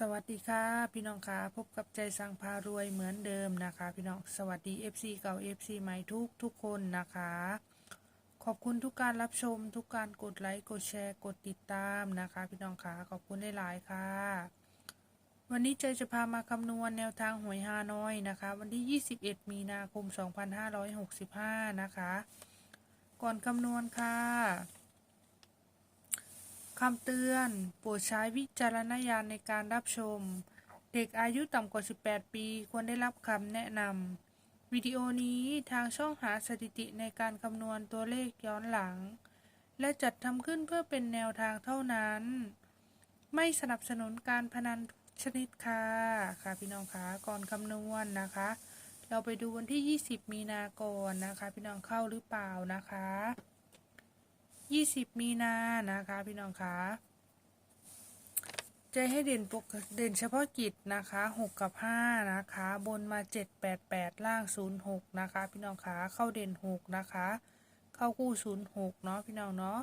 สวัสดีค่ะ พี่น้องค่ะพบกับใจสังพารวยเหมือนเดิมนะคะ พี่น้องสวัสดี FC เก่า FC ใหม่ทุกทุกคนนะคะ ขอบคุณทุกการรับชม ทุกการกดไลค์กดแชร์กดติดตามนะคะ พี่น้องค่ะขอบคุณหลายๆค่ะ วันนี้ใจจะพามาคำนวณแนวทางหวยฮานอยนะคะ วันที่ 21 มีนาคม 2565 นะคะ ก่อนคำนวณค่ะ คำเตือน โปรดใช้วิจารณญาณในการรับชม เด็กอายุต่ำกว่า 18 ปี ควรได้รับคำแนะนำ วิดีโอนี้ทางช่องหาสถิติในการคำนวณตัวเลขย้อนหลัง และจัดทำขึ้นเพื่อเป็นแนวทางเท่านั้น ไม่สนับสนุนการพนันชนิดค่ะ ค่ะพี่น้องคะก่อนคำนวณนะคะ เราไปดูวันที่ 20 มีนาก่อนนะคะ พี่น้องเข้าหรือเปล่านะคะ 20มีนานะคะ พี่น้องคะจะให้เด่นปกเด่นเฉพาะกิจนะคะ6กับ5นะคะ บนมา7 8 8ล่าง06นะคะ พี่น้องคะเข้าเด่น6นะคะ เข้าคู่06เนาะพี่น้องเนาะ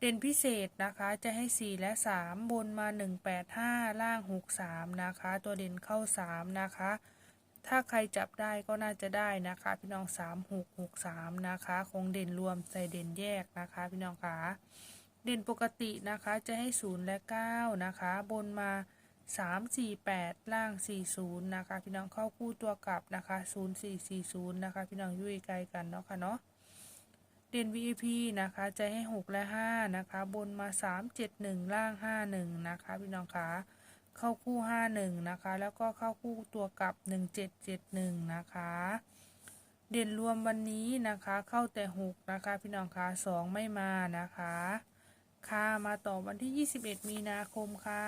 เด่นพิเศษนะคะจะให้ 4 และ 3 บนมา 1 8 5 ล่าง 6 3 นะคะ ตัวเด่นเข้า 3 นะคะ ถ้าใครจับได้ก็น่าจะได้นะคะ พี่น้อง3 6 6 3นะคะ คงเด่นรวมใส่เด่นแยกนะคะ พี่น้องคะเด่นปกตินะคะจะให้0และ9นะคะ บนมา3 4 8ล่าง40นย์นะคะ พี่น้องเข้าคู่ตัวกลับนะคะ0 4 4 0นย์นะคะ พี่น้องยุ่ยไกลกันเนาะค่ะเนาะเด่น VIP นะคะจะให้6และ5นะคะ บนมา3 7 1ล่าง51นะคะ พี่น้องคะ เข้าคู่51นะคะ แล้วก็เข้าคู่ตัวกลับ1771นะคะ เด่นรวมวันนี้นะคะ เข้าแต่6นะคะ พี่น้องคะ2ไม่มานะคะ ค่ะมาต่อวันที่21มีนาคมค่ะ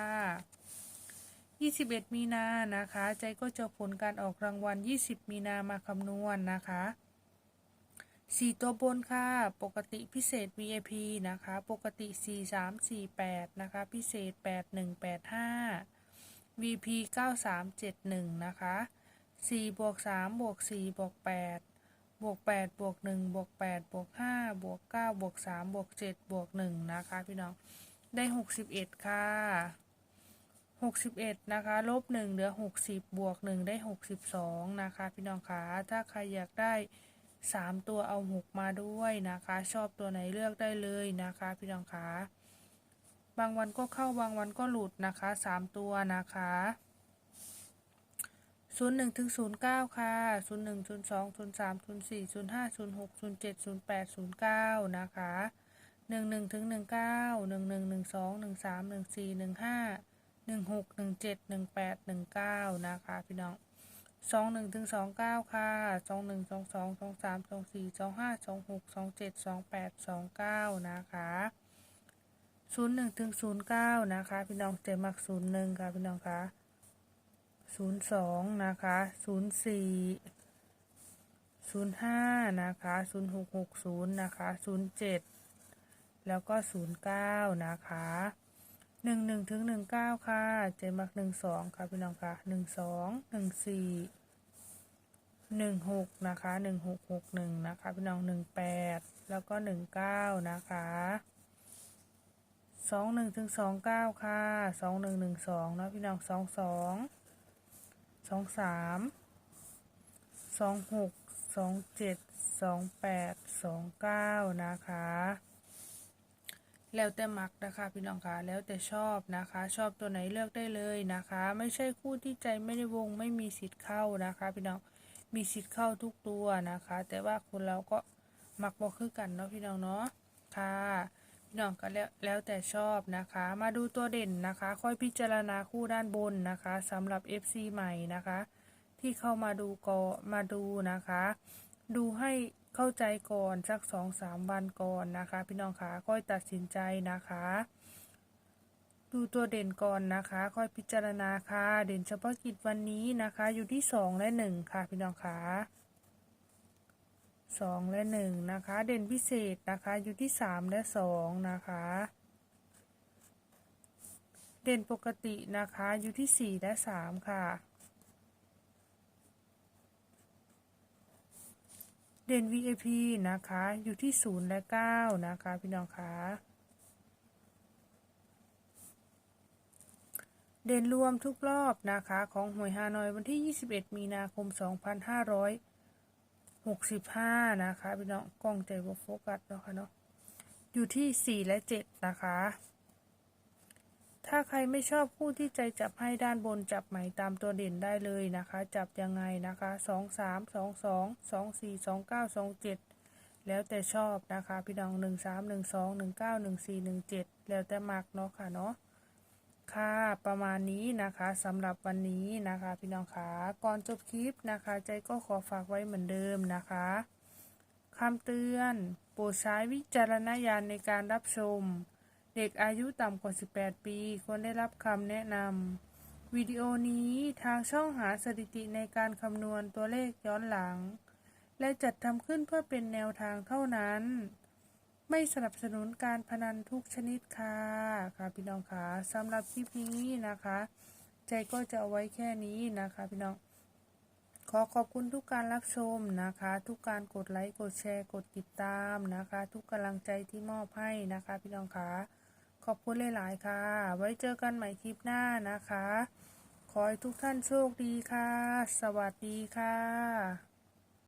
21 มีนานะคะ ใจก็จะผลการออกรางวัล 20 มีนามาคำนวณนะคะสี่ตัวบนค่ะ ปกติพิเศษ VIP นะคะ ปกติ 4 3 4 8 นะคะ พิเศษ 8 1 8 5 VP 9371 นะคะ4บวก3บวก4บวก8บวก8บวก1บวก8บวก5บวก9บวก3บวก7บวก1นะคะพี่น้อง ได้ 61 ค่ะ 61 นะคะ ลบ 1 เหลือ 60 บวก 1 ได้ 62 นะคะ พี่น้องคะถ้าใครอยากได้ 3 ตัวเอา 6 มาด้วยนะคะ ชอบตัวไหนเลือกได้เลยนะคะ พี่น้องคะ บางวันก็เข้าบางวันก็หลุดนะคะ3ตัวนะคะ01ถึง09ค่ะ01 02 03 04 05 06 07 08 09นะคะ11ถึง19 11 12 13 14 15 16 17 18 19นะคะพี่น้องสองหนึ่งถึงสองเก้าค่ะสองหนึ่งสองสองสองสามสองสี่สองห้าสองหกสองเจ็ดสองแปดสองเก้านะคะ ศูนย์หนึ่งถึงศูนย์เก้านะคะ พี่น้องเจมักศูนย์หนึ่งค่ะพี่น้องคะศูนย์สองนะคะศูนย์สี่ศูนย์ห้านะคะศูนย์หกหกศูนย์นะคะศูนย์เจ็ดแล้วก็ศูนย์เก้านะคะหนึ่งหนึ่งถึงหนึ่งเก้าค่ะ เจมักหนึ่งสองค่ะพี่น้องค่ะหนึ่งสองหนึ่งสี่หนึ่งหกนะคะหนึ่งหกหกหนึ่งนะคะ พี่น้องหนึ่งแปดแล้วก็หนึ่งเก้านะคะ สองหนึ่งถึงสองเก้าค่ะสองหนึ่งหนึ่งสองนะพี่น้องสองสองสองสามสองหกสองเจ็ดสองแปดสองเก้านะคะ แล้วแต่มักนะคะพี่น้องคะแล้วแต่ชอบนะคะ ชอบตัวไหนเลือกได้เลยนะคะ ไม่ใช่คู่ที่ใจไม่ได้วงไม่มีสิทธิ์เข้านะคะ พี่น้องมีสิทธิ์เข้าทุกตัวนะคะ แต่ว่าคนเราก็มักบอกคือกันเนาะพี่น้องเนาะค่ะ พี่น้องก็แล้วแล้วแต่ชอบนะคะ มาดูตัวเด่นนะคะ ค่อยพิจารณาคู่ด้านบนนะคะสำหรับ FC ใหม่นะคะ ที่เข้ามาดูก็มาดูนะคะ ดูให้เข้าใจก่อนสักสองสามวันก่อนนะคะ พี่น้องคะค่อยตัดสินใจนะคะ ดูตัวเด่นก่อนนะคะ ค่อยพิจารณาค่ะ เด่นเฉพาะกิจวันนี้นะคะ อยู่ที่สองและหนึ่งค่ะ พี่น้องคะ สองและหนึ่งนะคะ เด่นพิเศษนะคะอยู่ที่สามและสองนะคะ เด่นปกตินะคะอยู่ที่สี่และสามค่ะ เด่น VIP นะคะอยู่ที่0และ9นะคะพี่น้องคะเด่นรวมทุกรอบนะคะของหวยฮานอยวันที่ 21 มีนาคม หกสิบห้านะคะพี่น้องกล้องใจโฟกัสเนาะค่ะเนาะอยู่ที่สี่และเจ็ดนะคะ ถ้าใครไม่ชอบคู่ที่ใจจับให้ด้านบนจับไหมตามตัวเด่นได้เลยนะคะ จับยังไงนะคะสองสามสองสองสองสี่สองเก้าสองเจ็ดแล้วแต่ชอบนะคะ พี่น้องหนึ่งสามหนึ่งสองหนึ่งเก้าหนึ่งสี่หนึ่งเจ็ดแล้วแต่มักเนาะค่ะเนาะ ค่ะประมาณนี้นะคะสำหรับวันนี้นะคะ พี่น้องคะก่อนจบคลิปนะคะ ใจก็ขอฝากไว้เหมือนเดิมนะคะคำเตือนโปรดใช้วิจารณญาณในการรับชม เด็กอายุต่ำกว่า 18 ปี ควรได้รับคำแนะนำวิดีโอนี้ทางช่องหาสถิติในการคำนวณตัวเลขย้อนหลัง และจัดทำขึ้นเพื่อเป็นแนวทางเท่านั้น ไม่สนับสนุนการพนันทุกชนิดค่ะค่ะพี่น้องค่ะสำหรับคลิปนี้นะคะ ใจก็จะเอาไว้แค่นี้นะคะ พี่น้อง ขอขอบคุณทุกการรับชมนะคะ ทุกการกดไลค์กดแชร์กดติดตามนะคะ ทุกกำลังใจที่มอบให้นะคะ พี่น้องค่ะขอบคุณหลายๆค่ะ ไว้เจอกันใหม่คลิปหน้านะคะ ขอให้ทุกท่านโชคดีค่ะ สวัสดีค่ะ